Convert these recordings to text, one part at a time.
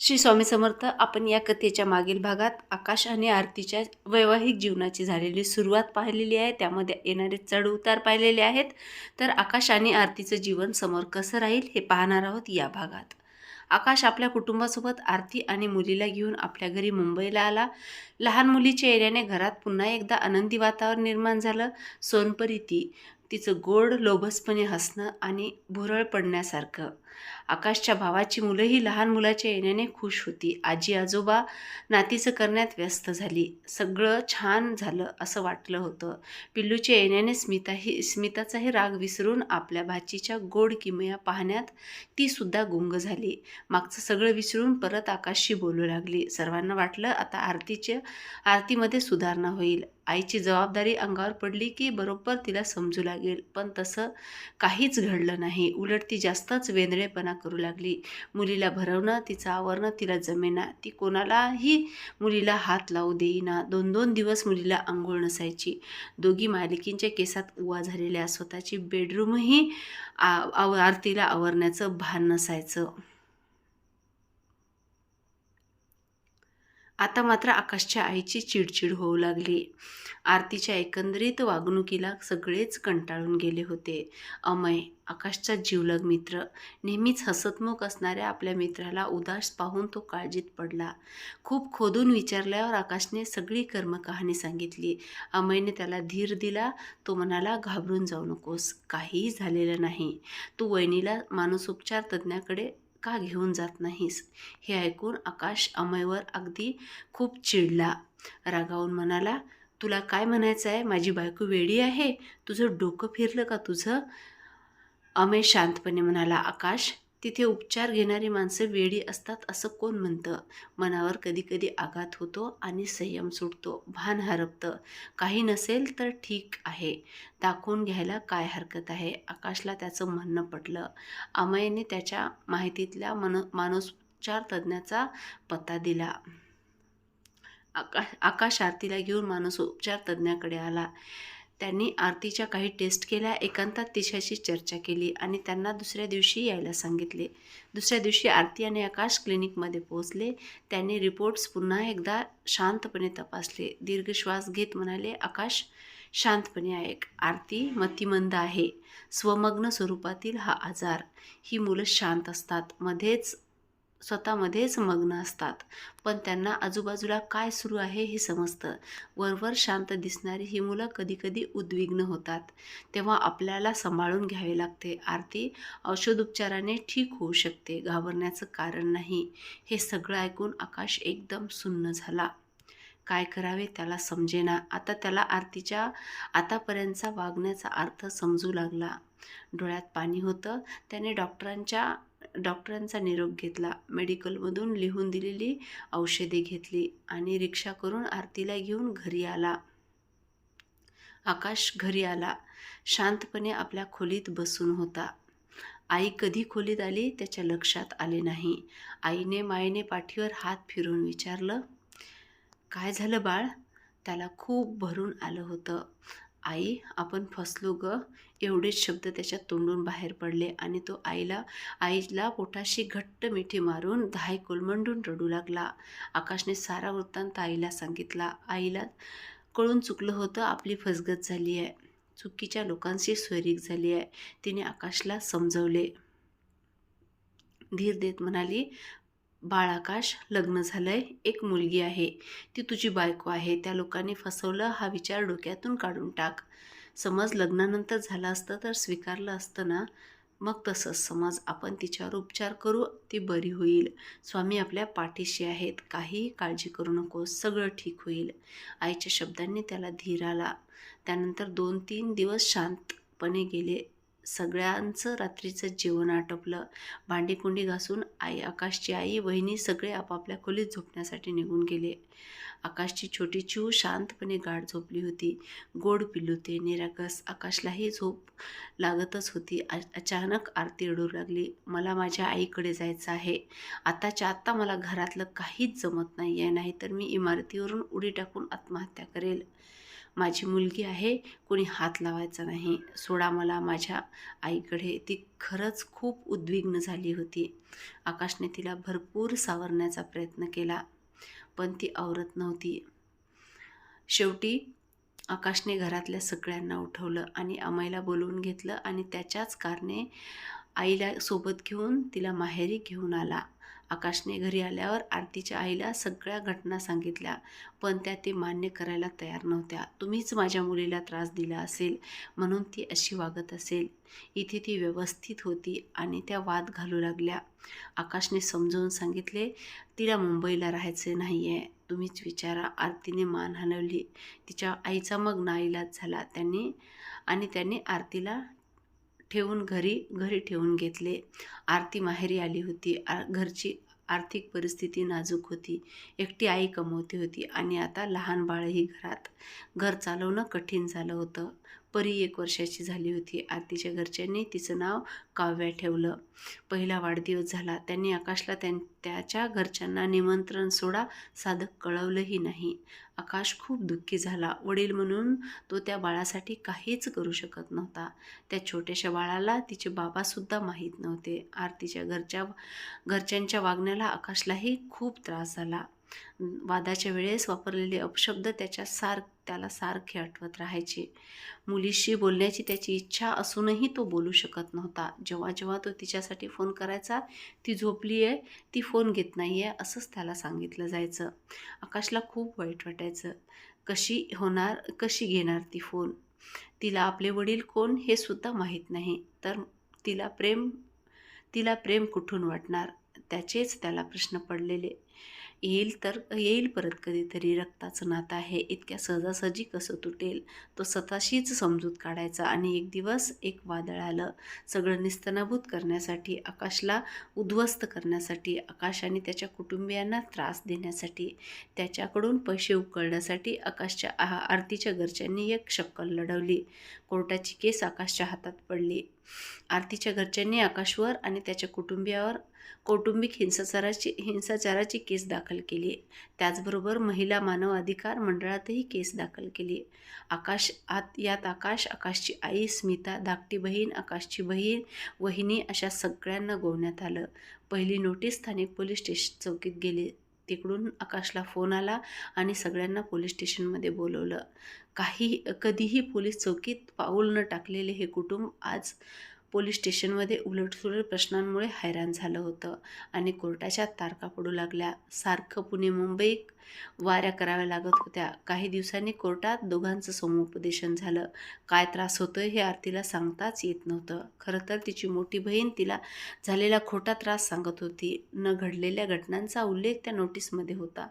श्री स्वामी समर्थ आपण या कथेच्या मागील भागात आकाश आणि आरतीच्या वैवाहिक जीवनाची झालेली सुरुवात पाहिलेली आहे. त्यामध्ये येणारे चढउतार पाहिलेले आहेत. तर आकाश आणि आरतीचं जीवन समोर कसं राहील हे पाहणार आहोत या भागात. आकाश आपल्या कुटुंबासोबत आरती आणि मुलीला घेऊन आपल्या घरी मुंबईला आला. लहान मुलीच्या येण्याने घरात पुन्हा एकदा आनंदी वातावरण निर्माण झालं. सोनपरी ती तिचं गोड लोभसपणे हसणं आणि भुरळ पडण्यासारखं. आकाशच्या भावाची मुलंही लहान मुलाच्या येण्याने खुश होती. आजी आजोबा नातीचं करण्यात व्यस्त झाली. सगळं छान झालं असं वाटलं होतं. पिल्लूच्या येण्याने स्मिताही स्मिताचाही राग विसरून आपल्या भाचीच्या गोड किमया पाहण्यात ती सुद्धा गुंग झाली. मागचं सगळं विसरून परत आकाशशी बोलू लागली. सर्वांना वाटलं आता आरतीच्या आरतीमध्ये सुधारणा होईल. आईची जबाबदारी अंगावर पडली की बरोबर तिला समजू लागेल. पण तसं काहीच घडलं नाही. उलट ती जास्तच वेगळेपणा करू लागली. मुलीला भरवणं तिचं आवरणं तिला जमेना ती कोणालाही मुलीला हात लावू देईना. दोन दोन दिवस मुलीला आंघोळ नसायची. दोघी मालिकींच्या केसात उवा झालेल्या स्वतःची बेडरूमही आ आव आरतीला आवरण्याचं भान नसायचं. आता मात्र आकाशच्या आईची चिडचिड होऊ लागली. आरतीच्या एकंदरीत वागणुकीला सगळेच कंटाळून गेले होते. अमय आकाशचा जीवलग मित्र नेहमीच हसतमुख असणाऱ्या आपल्या मित्राला उदास पाहून तो काळजीत पडला. खूप खोदून विचारल्यावर आकाशने सगळी कर्मकहाणी सांगितली. अमयने त्याला धीर दिला तो म्हणाला घाबरून जाऊ नकोस काहीही झालेलं नाही. तू वहिनीला मानसोपचार तज्ज्ञाकडे का घेऊन जात नाहीस. हे ऐकून आकाश अमयवर अगदी खूप चिडला. रागावून म्हणाला तुला काय म्हणायचं आहे माझी बायको वेडी आहे? तुझं डोकं फिरलं का तुझं? अमय शांतपणे म्हणाला आकाश तिथे उपचार घेणारी माणसं वेडी असतात असं कोण म्हणतं? मनावर कधीकधी आघात होतो आणि संयम सुटतो भान हरपतं. काही नसेल तर ठीक आहे. दाखवून घ्यायला काय हरकत आहे? आकाशला त्याचं म्हणणं पटलं. अमयने त्याच्या माहितीतल्या मन मानसोपचार तज्ज्ञाचा पत्ता दिला. आकाश आकाश आरतीला घेऊन मानसोपचार तज्ज्ञाकडे आला. त्यांनी आरतीच्या काही टेस्ट केल्या एकांतात तिच्याशी चर्चा केली आणि त्यांना दुसऱ्या दिवशी यायला सांगितले. दुसऱ्या दिवशी आरती आणि आकाश क्लिनिकमध्ये पोहोचले. त्यांनी रिपोर्ट्स पुन्हा एकदा शांतपणे तपासले. दीर्घ श्वास घेत म्हणाले आकाश शांतपणे ऐक. आरती मतिमंद आहे. स्वमग्न स्वरूपातील हा आजार. ही मुलं शांत असतात. मध्येच स्वतःमध्येच मग्न असतात. पण त्यांना आजूबाजूला काय सुरू आहे हे समजतं. वरवर शांत दिसणारी ही मुलं कधीकधी उद्विग्न होतात. तेव्हा आपल्याला सांभाळून घ्यावे लागते. आरती औषधोपचाराने ठीक होऊ शकते. घाबरण्याचं कारण नाही. हे सगळं ऐकून आकाश एकदम सुन्न झाला. काय करावे त्याला समजेना. आता त्याला आरतीच्या आतापर्यंतचा वागण्याचा अर्थ समजू लागला. डोळ्यात पाणी होतं. त्याने डॉक्टरांच्या डॉक्टरांचा निरोप घेतला. मेडिकलमधून लिहून दिलेली औषधे घेतली आणि रिक्षा करून आरतीला घेऊन घरी आला. आकाश घरी आला. शांतपणे आपल्या खोलीत बसून होता. आई कधी खोलीत आली त्याच्या लक्षात आले नाही. आईने मायेने पाठीवर हात फिरून विचारलं काय झालं बाळ? त्याला खूप भरून आलं होतं. आई आपण फसलो ग. एवढेच शब्द त्याच्या तोंडून बाहेर पडले आणि तो आईला आईला पोटाशी घट्ट मिठी मारून धाय कोलमंडून रडू लागला. आकाशने सारा वृत्तांत आईला सांगितला. आईला कळून चुकलं होतं आपली फसगत झाली आहे. चुकीच्या लोकांशी स्वैरिक झाली आहे. तिने आकाशला समजवले. धीर देत म्हणाली बाळ आकाश लग्न झालंय. एक मुलगी आहे. ती तुझी बायको आहे. त्या लोकांनी फसवलं हा विचार डोक्यातून काढून टाक. समज लग्नानंतर झालं असतं तर स्वीकारलं असतं ना? मग तसंच समज आपण तिच्यावर उपचार करू ती बरी होईल. स्वामी आपल्या पाठीशी आहेत. काहीही काळजी करू नको. सगळं ठीक होईल. आईच्या शब्दांनी त्याला धीर आला. त्यानंतर दोन तीन दिवस शांतपणे गेले. सगळ्यांचं रात्रीचं जेवण आटोपलं. भांडीकुंडी घासून आई आकाशची आई वहिनी सगळे आपापल्या खोलीत झोपण्यासाठी निघून गेले. आकाशची छोटी चिऊ शांतपणे गाढ झोपली होती. गोड पिल्लू ते निरागस आकाशलाही झोप लागतच होती. अ अचानक आरती रडू लागली. मला माझ्या आईकडे जायचं आहे. आताच्या आत्ता मला घरातलं काहीच जमत नाही आहे नाहीतर मी इमारतीवरून उडी टाकून आत्महत्या करेल. माझी मुलगी आहे कोणी हात लावायचा नाही. सोडा मला माझ्या आईकडे. ती खरंच खूप उद्विग्न झाली होती. आकाशने तिला भरपूर सावरण्याचा प्रयत्न केला पण ती आवरत नव्हती. शेवटी आकाशने घरातल्या सगळ्यांना उठवलं आणि अमयला बोलवून घेतलं आणि त्याच्याच कारणे आईला सोबत घेऊन तिला माहेरी घेऊन आला. आकाशने घरी आल्यावर आरतीच्या आईला सगळ्या घटना सांगितल्या पण त्या ते मान्य करायला तयार नव्हत्या. तुम्हीच माझ्या मुलीला त्रास दिला असेल म्हणून ती अशी वागत असेल. इथे ती व्यवस्थित होती आणि त्या वाद घालू लागल्या. आकाशने समजावून सांगितले तिला मुंबईला राहायचे नाही आहे तुम्हीच विचारा. आरतीने मान हलवली. तिच्या आईचा मग नाईलाज झाला. त्यांनी आणि त्यांनी आरतीला ठेवून घरी घरी ठेवून घेतले. आरती माहेरी आली होती. आ घरची आर्थिक परिस्थिती नाजूक होती. एकटी आई कमवती होती आणि आता लहान बाळही घरात. घर चालवणं कठीण झालं होतं. परी एक वर्षाची झाली होती. आरतीच्या घरच्यांनी तिचं नाव काव्या ठेवलं. पहिला वाढदिवस झाला. त्यांनी आकाशला त्यां त्याच्या घरच्यांना निमंत्रण सोडा साधक कळवलंही नाही. आकाश खूप दुःखी झाला. वडील म्हणून तो त्या बाळासाठी काहीच करू शकत नव्हता. त्या छोट्याशा बाळाला तिचे बाबासुद्धा माहीत नव्हते. आरतीच्या घरच्या घरच्यांच्या वागण्याला आकाशलाही खूप त्रास झाला. वादाच्या वेळेस वापरलेले अपशब्द त्याच्या सार त्याला सारखे आठवत राहायचे. मुलीशी बोलण्याची त्याची इच्छा असूनही तो बोलू शकत नव्हता. जेव्हा जेव्हा तो तिच्यासाठी फोन करायचा ती झोपली आहे ती फोन घेत नाही आहे असंच त्याला सांगितलं जायचं. आकाशला खूप वाईट वाटायचं. कशी होणार कशी घेणार ती फोन तिला आपले वडील कोण हे सुद्धा माहीत नाही. तर तिला प्रेम तिला प्रेम कुठून वाटणार? त्याचेच त्याला प्रश्न पडलेले. येईल तर येईल परत कधीतरी रक्ताचं नातं आहे. इतक्या सहजासहजी कसं तुटेल? तो स्वतःशीच समजूत काढायचा आणि एक दिवस एक वादळ आलं. सगळं निस्तनाभूत करण्यासाठी आकाशला उद्ध्वस्त करण्यासाठी आकाश आणि त्याच्या कुटुंबियांना त्रास देण्यासाठी त्याच्याकडून पैसे उकळण्यासाठी आकाशच्या आहा आरतीच्या घरच्यांनी एक शक्कल लढवली. कोर्टाची केस आकाशच्या हातात पडली. आरतीच्या घरच्यांनी आकाशवर आणि त्याच्या कुटुंबियावर कौटुंबिक हिंसाचाराची हिंसाचाराची केस दाखल केली त्याचबरोबर महिला मानव अधिकार मंडळातही केस दाखल केली आकाश आत यात आकाश आकाशची आई स्मिता धाकटी बहीण आकाशची बहीण वहिनी अशा सगळ्यांना गोवण्यात आलं. पहिली नोटीस स्थानिक पोलीस स्टेशन चौकीत गेली. तिकडून आकाशला फोन आला आणि सगळ्यांना पोलीस स्टेशनमध्ये बोलवलं. काही कधीही पोलीस चौकीत पाऊल न टाकलेले हे कुटुंब आज पोलीस स्टेशनमध्ये उलटसुलट प्रश्नांमुळे हैराण झालं होतं आणि कोर्टाच्या तारका पडू लागल्या. सारखं पुणे मुंबई वाऱ्या कराव्या लागत होत्या. काही दिवसांनी कोर्टात दोघांचं समुपदेशन झालं. काय त्रास होतोय हे आरतीला सांगताच येत नव्हतं. खरं तर तिची मोठी बहीण तिला झालेला खोटा त्रास सांगत होती. न घडलेल्या घटनांचा उल्लेख त्या नोटीसमध्ये होता.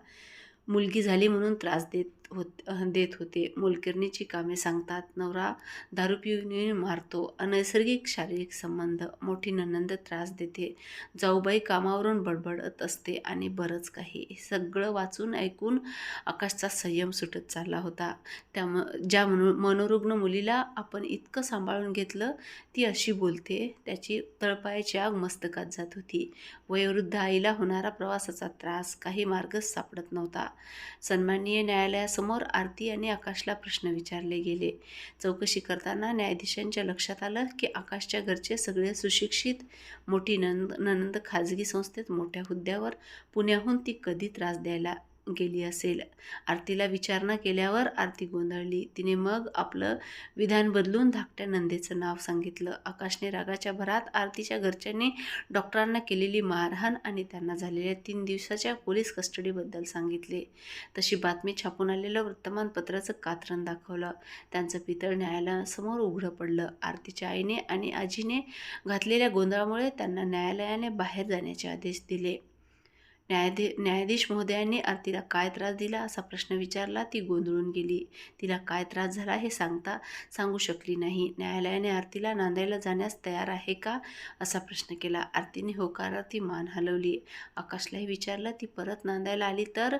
मुलगी झाली म्हणून त्रास देत होत देत होते. मोलकिरणीची कामे सांगतात. नवरा दारूपिऊन मारतो. अनैसर्गिक शारीरिक संबंध. मोठी ननंद त्रास देते. जाऊबाई कामावरून बडबडत असते आणि बरंच काही. सगळं वाचून ऐकून आकाशचा संयम सुटत चालला होता. त्याम ज्या मनो मनोरुग्ण मुलीला आपण इतकं सांभाळून घेतलं ती अशी बोलते त्याची तळपायाची आग मस्तकात जात होती. वयोवृद्ध आईला होणारा प्रवासाचा त्रास काही मार्गच सापडत नव्हता. सन्माननीय समोर आरती आणि आकाशला प्रश्न विचारले गेले. चौकशी करताना न्यायाधीशांच्या लक्षात आलं की आकाशच्या घरचे सगळे सुशिक्षित मोठी नंद ननंद खाजगी संस्थेत मोठ्या हुद्द्यावर पुण्याहून ती कधी त्रास द्यायला गेली असेल. आरतीला विचारणा केल्यावर आरती गोंधळली. तिने मग आपलं विधान बदलून धाकट्या नंदेचं नाव सांगितलं. आकाशने रागाच्या भरात आरतीच्या घरच्यांनी डॉक्टरांना केलेली मारहाण आणि त्यांना झालेल्या तीन दिवसाच्या पोलीस कस्टडीबद्दल सांगितले. तशी बातमी छापून आलेलं वृत्तमानपत्राचं कात्रण दाखवलं. त्यांचं पितळ न्यायालयासमोर उघडं पडलं. आरतीच्या आईने आणि आजीने घातलेल्या गोंधळामुळे त्यांना न्यायालयाने बाहेर जाण्याचे आदेश दिले. न्यायाधी न्यायाधीश महोदयांनी आरतीला काय त्रास दिला असा प्रश्न विचारला ती गोंधळून गेली. तिला काय त्रास झाला हे सांगता सांगू शकली नाही. न्यायालयाने आरतीला नांदायला जाण्यास तयार आहे का? असा प्रश्न केला. आरतीने होकारा ती मान हलवली. आकाशलाही विचारलं ती परत नांदायला आली तर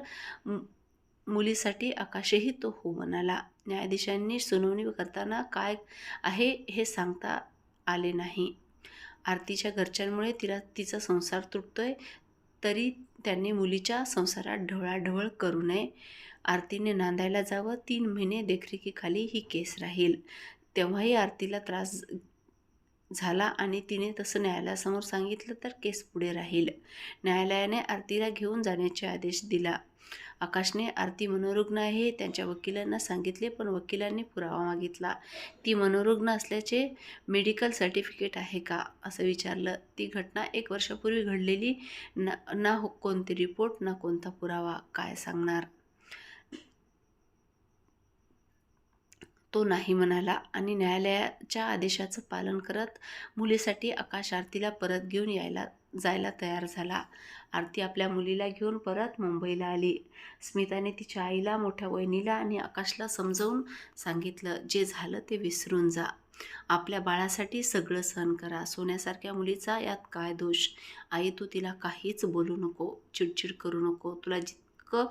मुलीसाठी आकाशही तो हो म्हणाला. न्यायाधीशांनी सुनावणी करताना काय आहे हे सांगता आले नाही. आरतीच्या घरच्यांमुळे तिला तिचा संसार तुटतोय. तरी त्यांनी मुलीच्या संसारात ढवळाढवळ करू नये. आरतीने नांदायला जावं. तीन महिने देखरेखीखाली ही केस राहील. तेव्हाही आरतीला त्रास झाला आणि तिने तसं न्यायालयासमोर सांगितलं तर केस पुढे राहील. न्यायालयाने आरतीला घेऊन जाण्याचे आदेश दिला. आकाशने आरती मनोरुग्ण आहे त्यांच्या वकिलांना सांगितले पण वकिलांनी पुरावा मागितला. ती मनोरुग्ण असल्याचे मेडिकल सर्टिफिकेट आहे का? असं विचारलं. ती घटना एक वर्षापूर्वी घडलेली. ना ना हो कोणते रिपोर्ट ना कोणता पुरावा? काय सांगणार? तो नाही म्हणाला आणि न्यायालयाच्या आदेशाचं पालन करत मुलीसाठी आकाश आरतीला परत घेऊन यायला जायला तयार झाला. आरती आपल्या मुलीला घेऊन परत मुंबईला आली. स्मिताने तिच्या आईला मोठ्या वहिनीला आणि आकाशला समजावून सांगितलं जे झालं ते विसरून जा. आपल्या बाळासाठी सगळं सहन करा. सोन्यासारख्या मुलीचा यात काय दोष? आई तू तिला काहीच बोलू नको चिडचिड करू नको. तुला जितकं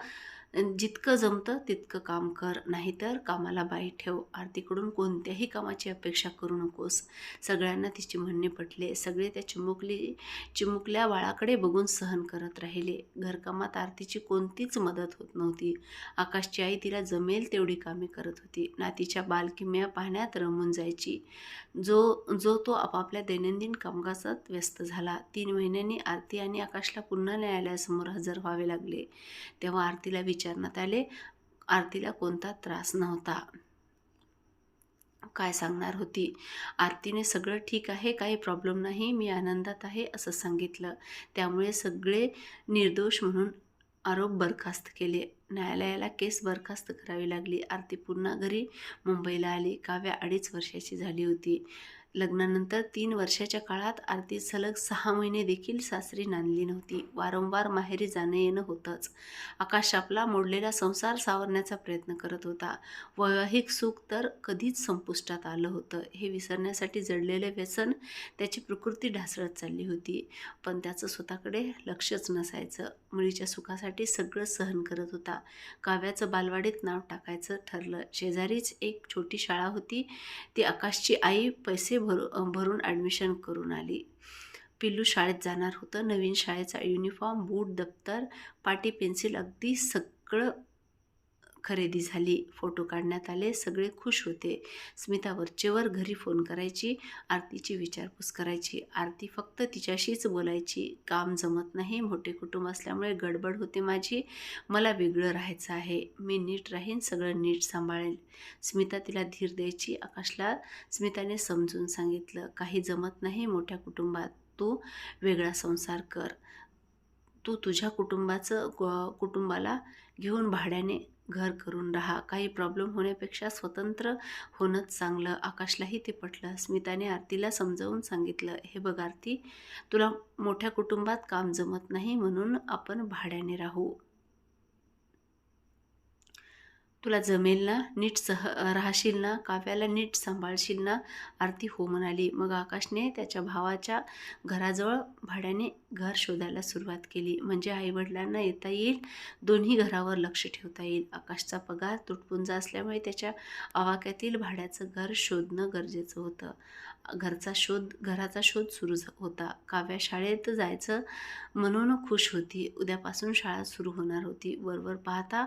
जितकं जमतं तितकं काम कर नाहीतर कामाला बाई ठेव. आरतीकडून कोणत्याही कामाची अपेक्षा करू नकोस. सगळ्यांना तिची म्हणणे पटले. सगळे त्या चिमुकली चिमुकल्या बाळाकडे बघून सहन करत राहिले. घरकामात आरतीची कोणतीच मदत होत नव्हती. आकाशची आई तिला जमेल तेवढी कामे करत होती. नातीच्या बालकिम्या पाहण्यात रमून जायची. जो जो तो आपापल्या दैनंदिन कामकाजात व्यस्त झाला. तीन महिन्यांनी आरती आणि आकाशला पुन्हा न्यायालयासमोर हजर व्हावे लागले. तेव्हा आरतीला विचार विचारण्यात आले. आरतीला कोणता त्रास नव्हता. काय सांगणार होती? आरतीने सगळं ठीक आहे काही प्रॉब्लेम नाही मी आनंदात आहे असं सांगितलं. त्यामुळे सगळे निर्दोष म्हणून आरोप बरखास्त केले. न्यायालयाला केस बरखास्त करावी लागली. आरती पुन्हा घरी मुंबईला आली. काव्या अडीच वर्षाची झाली होती. लग्नानंतर तीन वर्षाच्या काळात आरती सलग सहा महिने देखील सासरी नांदली नव्हती. वारंवार माहेरी जाणं येणं होतंच. आकाश आपला मोडलेला संसार सावरण्याचा प्रयत्न करत होता. वैवाहिक सुख तर कधीच संपुष्टात आलं होतं. हे विसरण्यासाठी जडलेले व्यसन त्याची प्रकृती ढासळत चालली होती. पण त्याचं स्वतःकडे लक्षच नसायचं. मुलीच्या सुखासाठी सगळं सहन करत होता. काव्याचं बालवाडीत नाव टाकायचं ठरलं. शेजारीच एक छोटी शाळा होती. ती आकाशची आई पैसे भरू भरून ॲडमिशन करून आली. पिल्लू शाळेत जाणार होतं. नवीन शाळेचा युनिफॉर्म बूट दप्तर पाटी पेन्सिल अगदी सगळं खरेदी झाली फोटो काढण्यात आले सगळे खुश होते. स्मिता वरचेवर घरी फोन करायची आरतीची विचारपूस करायची. आरती फक्त तिच्याशीच बोलायची. काम जमत नाही मोठे कुटुंब असल्यामुळे गडबड होते माझी. मला वेगळं राहायचं आहे. मी नीट राहीन सगळं नीट सांभाळेल स्मिता तिला धीर द्यायची आकाशला. स्मिताने समजून सांगितलं काही जमत नाही मोठ्या कुटुंबात. तू वेगळा संसार कर. तू तुझ्या कुटुंबाचं कुटुंबाला घेऊन भाड्याने घर करून राहा. काही प्रॉब्लेम होण्यापेक्षा स्वतंत्र होणंच चांगलं. आकाशलाही ते पटलं. स्मिताने आरतीला समजावून सांगितलं हे बघ आरती तुला मोठ्या कुटुंबात काम जमत नाही म्हणून आपण भाड्याने राहू. तुला जमेल ना नीट सह राहशील ना काव्याला नीट सांभाळशील ना आरती हो म्हणाली. मग आकाशने त्याच्या भावाच्या घराजवळ भाड्याने घर शोधायला सुरुवात केली. म्हणजे आईवडिलांना येता येईल दोन्ही घरावर लक्ष ठेवता येईल. आकाशचा पगार तुटपुंजा असल्यामुळे त्याच्या आवाक्यातील भाड्याचं घर शोधणं गरजेचं होतं. घरचा शोध घराचा शोध सुरू होता. काव्या शाळेत जायचं म्हणून खुश होती. उद्यापासून शाळा सुरू होणार होती. वरवर पाहता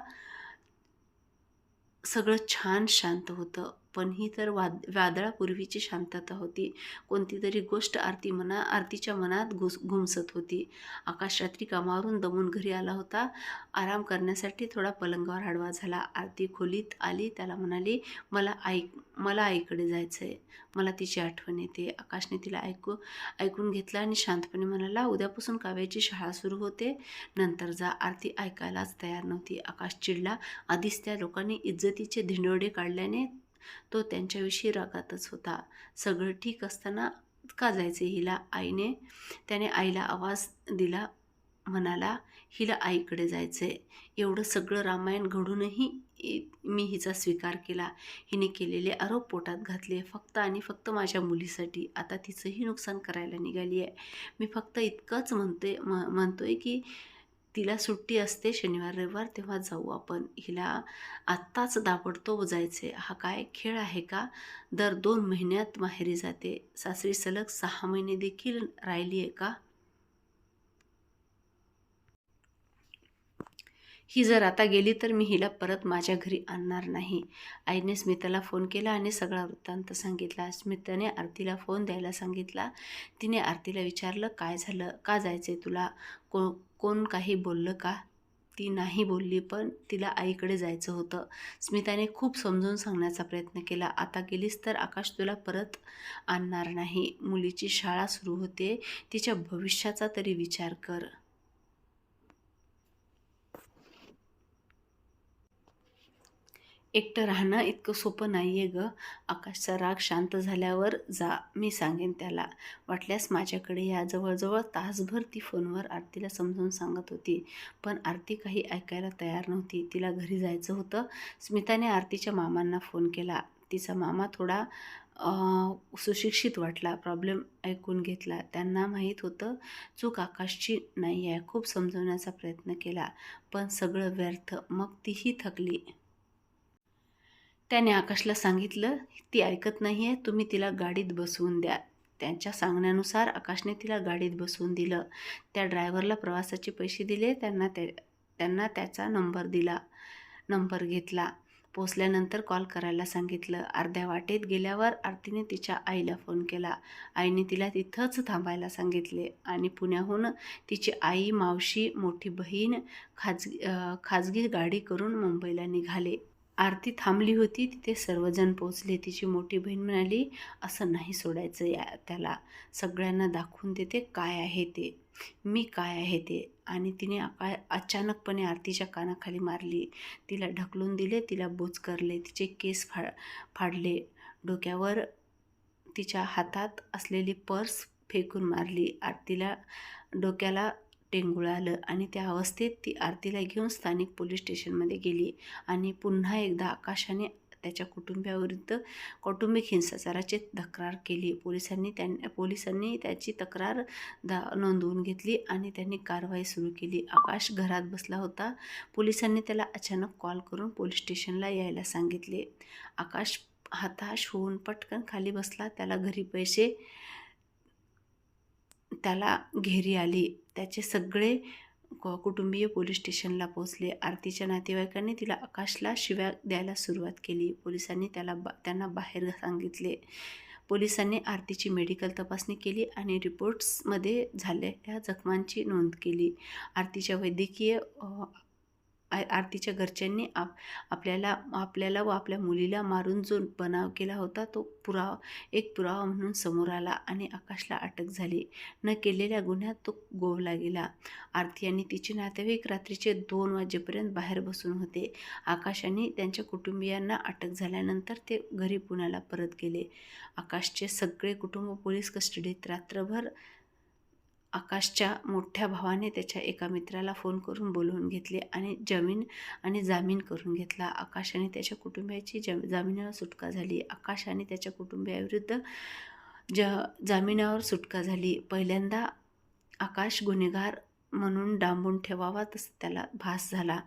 सगळं छान शांत होतं. पण ही तर वाद वादळापूर्वीची शांतता होती. कोणती तरी गोष्ट आरती मना आरतीच्या मनात घुस घुमसत होती. आकाश रात्री कामावरून दमून घरी आला होता. आराम करण्यासाठी थोडा पलंगावर आडवा झाला. आरती खोलीत आली. त्याला म्हणाली मला आई मला आईकडे जायचं आहे मला तिची आठवण येते आकाशने तिला ऐकू ऐकून घेतलं आणि शांतपणे म्हणाला उद्यापासून काव्याची शाळा सुरू होते. नंतर जा. आरती ऐकायलाच तयार नव्हती. आकाश चिडला. आधीच त्या लोकांनी इज्जतीचे धिंडोडे काढल्याने तो त्यांच्याविषयी रागातच होता. सगळं ठीक असताना का जायचे हिला? आईने त्याने आईला आवाज दिला म्हणाला हिला आईकडे जायचं आहे एवढं सगळं रामायण घडूनही मी हिचा स्वीकार केला. हिने केलेले आरोप पोटात घातले. फक्त आणि फक्त माझ्या मुलीसाठी. आता तिचंही नुकसान करायला निघाली आहे मी फक्त इतकंच म्हणते म म्हणतोय की तिला सुट्टी असते शनिवार रविवार तेव्हा जाऊ आपण. हिला आत्ताच दाबडतोब जायचे हा काय खेळ आहे का? दर दोन महिन्यात माहेरी जाते. सासरी सलग सहा महिने देखील राहिली आहे का? ही जर आता गेली तर मी हिला परत माझ्या घरी आणणार नाही. आईने स्मिताला फोन केला आणि सगळा वृत्तांत सांगितला. स्मिताने आरतीला फोन द्यायला सांगितला. तिने आरतीला विचारलं काय झालं? का जायचं आहे तुला? को कोण काही बोललं का? ती नाही बोलली पण तिला आईकडे जायचं होतं. स्मिताने खूप समजून सांगण्याचा प्रयत्न केला. आता गेलीस तर आकाश तुला परत आणणार नाही. मुलीची शाळा सुरू होते. तिच्या भविष्याचा तरी विचार कर. एकटं राहणं इतकं सोपं नाही आहे गं. आकाशचा राग शांत झाल्यावर जा मी सांगेन त्याला. वाटल्यास माझ्याकडे या. जवळजवळ तासभर ती फोनवर आरतीला समजावून सांगत होती. पण आरती काही ऐकायला तयार नव्हती. तिला घरी जायचं होतं. स्मिताने आरतीच्या मामांना फोन केला. तिचा मामा थोडा सुशिक्षित वाटला. प्रॉब्लेम ऐकून घेतला. त्यांना माहीत होतं चूक आकाशची नाही आहे खूप समजवण्याचा प्रयत्न केला. पण सगळं व्यर्थ. मग तीही थकली. त्याने आकाशला सांगितलं ती ऐकत नाही आहे तुम्ही तिला गाडीत बसवून द्या. त्यांच्या सांगण्यानुसार आकाशने तिला गाडीत बसवून दिलं. त्या ड्रायव्हरला प्रवासाचे पैसे दिले त्यांना ते त्यांना त्याचा नंबर दिला नंबर घेतला. पोचल्यानंतर कॉल करायला सांगितलं. अर्ध्या वाटेत गेल्यावर आरतीने तिच्या आईला फोन केला. आईने तिला तिथंच थांबायला सांगितले आणि पुण्याहून तिची आई मावशी मोठी बहीण खाजगी खाजगी गाडी करून मुंबईला निघाले. आरती थांबली होती तिथे सर्वजण पोचले तिची मोठी बहीण म्हणाली असं नाही सोडायचं या त्याला. सगळ्यांना दाखवून देते काय आहे ते. मी काय आहे ते. आणि तिने आका अचानकपणे आरतीच्या कानाखाली मारली. तिला ढकलून दिले तिला बोच करले तिचे केस फा फाडले. डोक्यावर तिच्या हातात असलेली पर्स फेकून मारली. आरतीला डोक्याला टेंगुळ आलं आणि त्या अवस्थेत ती आरतीला घेऊन स्थानिक पोलीस स्टेशनमध्ये गेली आणि पुन्हा एकदा आकाशाने त्याच्या कुटुंबियाविरुद्ध कौटुंबिक हिंसाचाराची तक्रार केली. पोलिसांनी त्यां पोलिसांनी त्याची तक्रार दा नोंदवून घेतली आणि त्यांनी कारवाई सुरू केली. आकाश घरात बसला होता. पोलिसांनी त्याला अचानक कॉल करून पोलीस स्टेशनला यायला सांगितले. आकाश हताश होऊन पटकन खाली बसला. त्याला घरी पैसे त्याला घेरी आली. त्याचे सगळे कुटुंबीय पोलीस स्टेशनला पोहोचले. आरतीच्या नातेवाईकांनी तिला आकाशला शिव्या द्यायला सुरुवात केली. पोलिसांनी त्याला बा त्यांना बाहेर सांगितले. पोलिसांनी आरतीची मेडिकल तपासणी केली आणि रिपोर्ट्समध्ये झालेल्या जखमांची नोंद केली. आरतीच्या वैद्यकीय आरतीच्या घरच्यांनी आप आपल्याला आपल्याला व आपल्या मुलीला मारून जो बनाव केला होता तो पुरावा एक पुरावा म्हणून समोर आला आणि आकाशला अटक झाली. न केलेल्या गुन्ह्यात तो गोवला गेला. आरती आणि तिचे नातेवाईक रात्रीचे दोन वाजेपर्यंत बाहेर बसून होते. आकाशाने त्यांच्या कुटुंबियांना अटक झाल्यानंतर ते घरी पुण्याला परत गेले. आकाशचे सगळे कुटुंब पोलीस कस्टडीत रात्रभर आकाशच्या मोठ्या भावाने त्याच्या एका मित्राला फोन करून बोलवून घेतले आणि जमीन आणि जामीन करून घेतला. आकाश आणि त्याच्या कुटुंबियाची जम जामिनावर सुटका झाली. आकाश आणि त्याच्या कुटुंबियाविरुद्ध ज जामिनावर सुटका झाली. पहिल्यांदा आकाश गुन्हेगार म्हणून डांबून ठेवावा तसं त्याला भास झाला.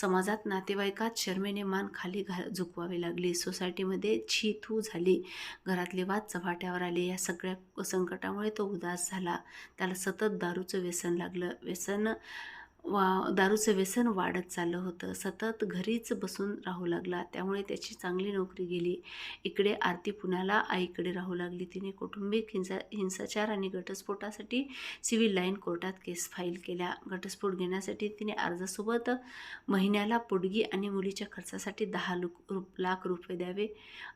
समाजात नातेवाईकात शर्मेने मान खाली घा झुकवावी लागली. सोसायटीमध्ये छी थू झाली. घरातले वाद चव्हाट्यावर आले. या सगळ्या संकटामुळे तो उदास झाला. त्याला सतत दारूचं व्यसन लागलं. व्यसन वा दारूचं व्यसन वाढत चाललं होतं. सतत घरीच बसून राहू लागला. त्यामुळे त्याची चांगली नोकरी गेली. इकडे आरती पुण्याला आईकडे राहू लागली. तिने कौटुंबिक हिंसा हिंसाचार आणि घटस्फोटासाठी सिव्हिल लाईन कोर्टात केस फाईल केल्या. घटस्फोट घेण्यासाठी तिने अर्जासोबत महिन्याला पोडगी आणि मुलीच्या खर्चासाठी दहा लुक लाख रुपये द्यावे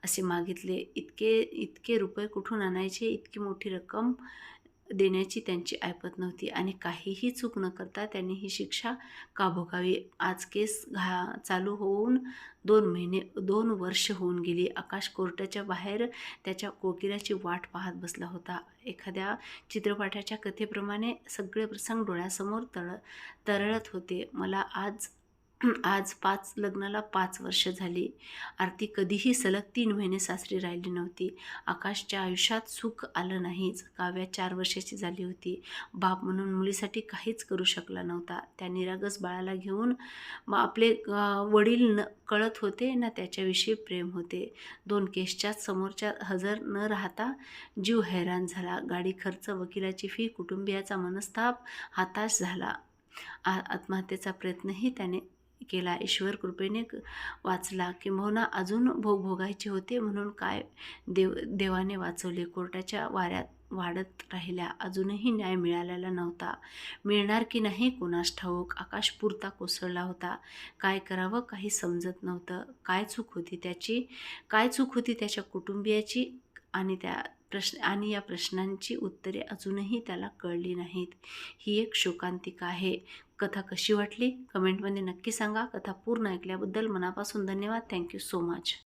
असे मागितले. इतके इतके रुपये कुठून आणायचे? इतकी मोठी रक्कम देण्याची त्यांची ऐपत नव्हती आणि काहीही चूक न करता त्यांनी ही शिक्षा का भोगावी आज केस घा चालू होऊन दोन महिने दोन वर्ष होऊन गेली. आकाश कोर्टाच्या बाहेर त्याच्या कोकिलाची वाट पाहत बसला होता. एखाद्या चित्रपटाच्या कथेप्रमाणे सगळे प्रसंग डोळ्यासमोर तळ तरळत होते. मला आज आज पाच लग्नाला पाच वर्ष झाली. आरती कधीही सलग तीन महिने सासरी राहिली नव्हती. आकाशच्या आयुष्यात सुख आलं नाहीच. काव्या चार वर्षाची झाली होती. बाप म्हणून मुलीसाठी काहीच करू शकला नव्हता. त्या निरागस बाळाला घेऊन मग आपले वडील न कळत होते ना त्याच्याविषयी प्रेम होते. दोन केसच्या समोरच्या हजर न राहता जीव हैराण झाला. गाडी खर्च वकिलाची फी कुटुंबियाचा मनस्ताप हाताश झाला. आ आत्महत्येचा प्रयत्नही त्याने केला. ईश्वर कृपेने वाचला किंबहुना अजून भोग भोगायचे होते म्हणून काय देव देवाने वाचवले. कोर्टाच्या वाऱ्यात वाढत राहिल्या. अजूनही न्याय मिळालेला नव्हता. मिळणार की नाही कोणास ठाऊक? आकाश पुरता कोसळला होता. काय करावं काही समजत नव्हतं. काय चूक होती त्याची? काय चूक होती त्याच्या कुटुंबियाची? आणि त्या प्रश्न आणि या प्रश्नांची उत्तरे अजूनही त्याला कळली नाहीत. ही एक शोकांतिका आहे. कथा कशी वाटली? कमेंटमध्ये नक्की सांगा. कथा पूर्ण ऐकल्याबद्दल मनापासून धन्यवाद. Thank you so much